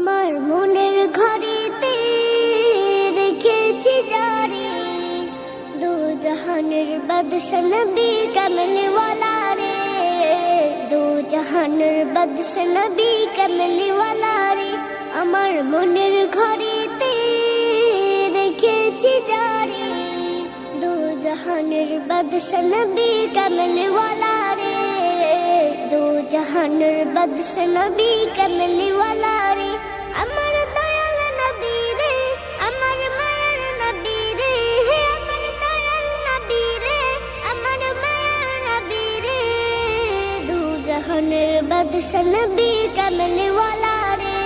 আমার মনের ঘরেতে রেখেছি জারি। দু জাহানের বাদশা নবী কমলিওয়ালা রে। দু জাহানের বাদশা নবী কমলিওয়ালা রে। আমার মনের ঘরেতে রেখেছি জারি। দু জাহানের বাদশা নবী কমলিওয়ালা রে। জাহানের বাদশা নবী কমলিওয়ালা রে আমার দয়াল নবী রে আমার মায়ের নবী রে হে আমার দয়াল নবী রে আমার মায়ের নবী রে দু জাহানের বাদশা নবী কমলিওয়ালা রে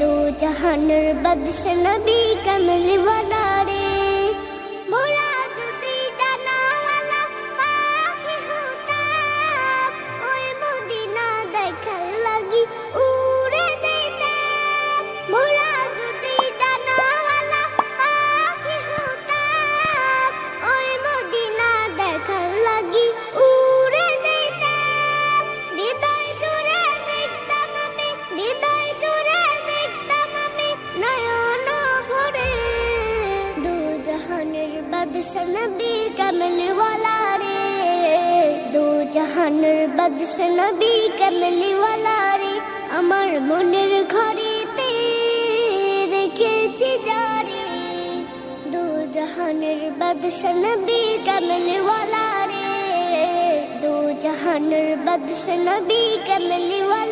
দু জাহানের বাদশা নবী কমলিওয়ালা রে জাহানের বাদশা নবী কমলিওয়ালা রে দু জাহানের বাদশা নবী কমলিওয়ালা রে আমার মনের ঘরেতে রেখেছি জারি দু জাহানের বাদশা নবী কমলিওয়ালা রে দু জাহানের বাদশা নবী কমলিওয়ালা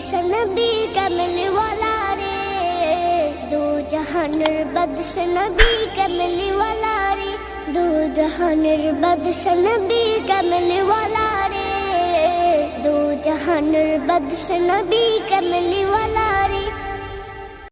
জাহানের বাদশা নবী কমলিওয়ালা রে দু জাহানের বাদশা নবী কমলিওয়ালা রে দু জাহানের বাদশা নবী কমলিওয়ালা রে দু জাহানের বাদশা নবী কমলিওয়ালা